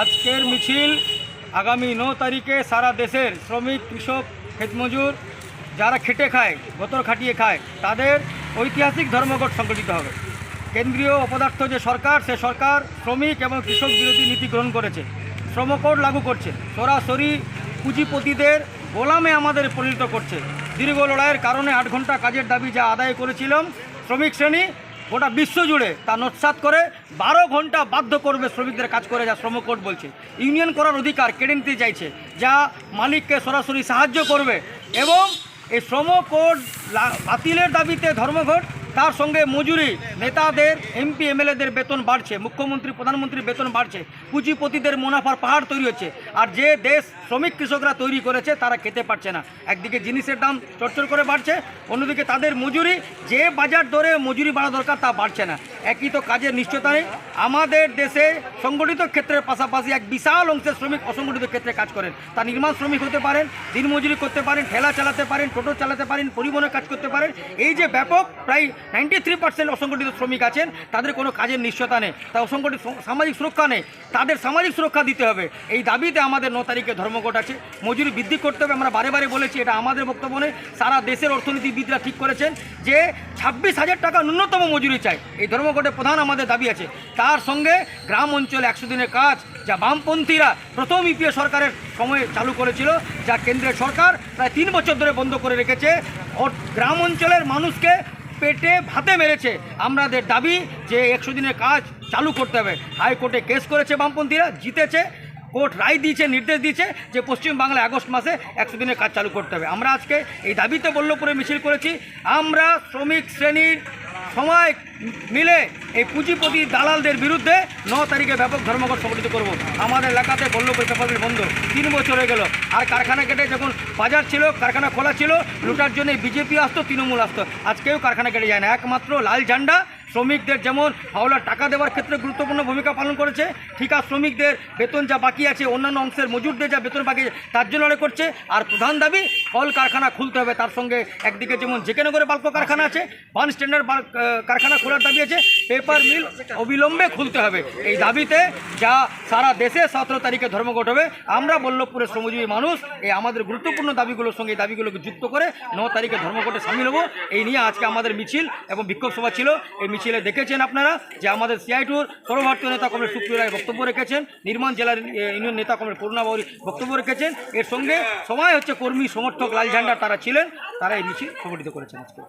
আজকের মিছিল আগামী ন তারিখে সারা দেশের শ্রমিক, কৃষক ক্ষেতমজুর যারা খেটে খায়, গতর খাটিয়ে খায়, তাদের ঐতিহাসিক ধর্মঘট সংগঠিত হবে। কেন্দ্রীয় অপদার্থ যে সরকার, সে সরকার শ্রমিক এবং কৃষক বিরোধী নীতি গ্রহণ করেছে, শ্রমকোড লাগু করছে, সরাসরি পুঁজিপতিদের গোলামে আমাদের পরিণত করছে। দীর্ঘ লড়াইয়ের কারণে আট ঘণ্টা কাজের দাবি যা আদায় করেছিলাম, শ্রমিক শ্রেণি গোটা বিশ্ব জুড়ে তা নৎসাত করে বারো ঘণ্টা বাধ্য করবে শ্রমিকদের কাজ করে, যা শ্রমকোড বলছে। ইউনিয়ন করার অধিকার কেড়ে নিতে চাইছে, যা মালিককে সরাসরি সাহায্য করবে এবং এই শ্রমকোড লা- বাতিলের দাবিতে ধর্মঘট তার সঙ্গে মজুরি, নেতাদের, এমপি, এমএলএদের বেতন বাড়ছে, মুখ্যমন্ত্রী, প্রধানমন্ত্রীর বেতন বাড়ছে, পুঁজিপতিদের মুনাফার পাহাড় তৈরি হচ্ছে, আর যে দেশ শ্রমিক কৃষকরা তৈরি করেছে তারা খেতে পারছে না। একদিকে জিনিসের দাম চড়চড় করে বাড়ছে, অন্যদিকে তাদের মজুরি, যে বাজার দরে মজুরি বাড়া দরকার তা বাড়ছে না। একই তো কাজের নিশ্চয়তা নেই। আমাদের দেশে সংগঠিত ক্ষেত্রের পাশাপাশি এক বিশাল অংশের শ্রমিক অসংগঠিত ক্ষেত্রে কাজ করেন। তা নির্মাণ শ্রমিক হতে পারেন, দিনমজুরি করতে পারেন, ঠেলা চালাতে পারেন, টোটো চালাতে পারেন, পরিবহনের কাজ করতে পারেন। এই যে ব্যাপক প্রায় নাইনটি থ্রি পার্সেন্ট অসংগঠিত শ্রমিক আছেন, তাদের কোনো কাজের নিশ্চয়তা নেই। তা অসংগঠিত সামাজিক সুরক্ষা নেই। তাদের সামাজিক সুরক্ষা দিতে হবে। এই দাবিতে আমাদের ন তারিখে ধর্মঘট আছে। মজুরি বৃদ্ধি করতে হবে, আমরা বারে বারে বলেছি, এটা আমাদের বক্তব্য নেই সারা দেশের অর্থনীতিবিদরা ঠিক করেছেন যে ছাব্বিশ হাজার টাকা ন্যূনতম মজুরি চাই। এই ধর্মঘটের প্রধান আমাদের দাবি আছে। তার সঙ্গে গ্রাম অঞ্চলে একশো দিনের কাজ, যা বামপন্থীরা প্রথম ইপিএ সরকারের সময়ে চালু করেছিল, যা কেন্দ্রের সরকার প্রায় তিন বছর ধরে বন্ধ করে রেখেছে। গ্রাম অঞ্চলের মানুষকে পেটে ভাতে মেরেছে। আমাদের দাবি যে একশো দিনের কাজ চালু করতে হবে। হাইকোর্টে কেস করেছে বামপন্থীরা, জিতেছে। কোর্ট রায় দিয়েছে, নির্দেশ দিয়েছে যে পশ্চিমবাংলায় আগস্ট মাসে একশো দিনের কাজ চালু করতে হবে। আমরা আজকে এই দাবিতে বল্লভপুরে মিছিল করেছি। আমরা শ্রমিক শ্রেণির সময় মিলে এই পুঁজিপতি দালালদের বিরুদ্ধে ন তারিখে ব্যাপক ধর্মঘট সংগঠিত করব। আমাদের এলাকাতে বল্লভপুর পেপার বন্ধ। তিন বছর হয়ে গেল। আর কারখানা কেটে যখন বাজার ছিল, কারখানা খোলা ছিল, লুটার জন্য বিজেপি আসতো, তৃণমূল আসতো। আজকেও কারখানা কেটে যায় না। একমাত্র লাল ঝান্ডা শ্রমিকদের যেমন হাওলার টাকা দেওয়ার ক্ষেত্রে গুরুত্বপূর্ণ ভূমিকা পালন করেছে, ঠিকা শ্রমিকদের বেতন যা বাকি আছে, অন্যান্য অংশের মজুরদের যা বেতন বাকি তার জন্য লড়াই করছে। আর প্রধান দাবি, কল কারখানা খুলতে হবে, তার সঙ্গে একদিকে যেমন করে বাল্ক কারখানা আছে ওয়ান স্ট্যান্ডার্ড কারখানা খোলার দাবি আছে, পেপার মিল অবিলম্বে খুলতে হবে। এই দাবিতে যা সারা দেশে সতেরো তারিখে ধর্মঘট হবে আমরা বল্লভপুরের শ্রমজীবী মানুষ, এই আমাদের গুরুত্বপূর্ণ দাবিগুলোর সঙ্গে এই দাবিগুলোকে যুক্ত করে ন তারিখে ধর্মঘটে সামিল হব। এই নিয়ে আজকে আমাদের মিছিল এবং বিক্ষোভ সভা ছিল। এই মিছিলে দেখেছেন আপনারা? যে আমাদের সিআইটুর সর্বভারতীয় নেতা কমরেড সুপ্রিয় রায় বক্তব্য রেখেছেন। নির্মাণ জেলার ইউনিয়ন নেতা কমরেড করুণাবাউরি বক্তব্য রেখেছেন। এর সঙ্গে সবাই হচ্ছে কর্মী, সমর্থক, লাল ঝান্ডা তারা ছিলেন। তারা এই মিছিল সংগঠিত করেছেন আজকে।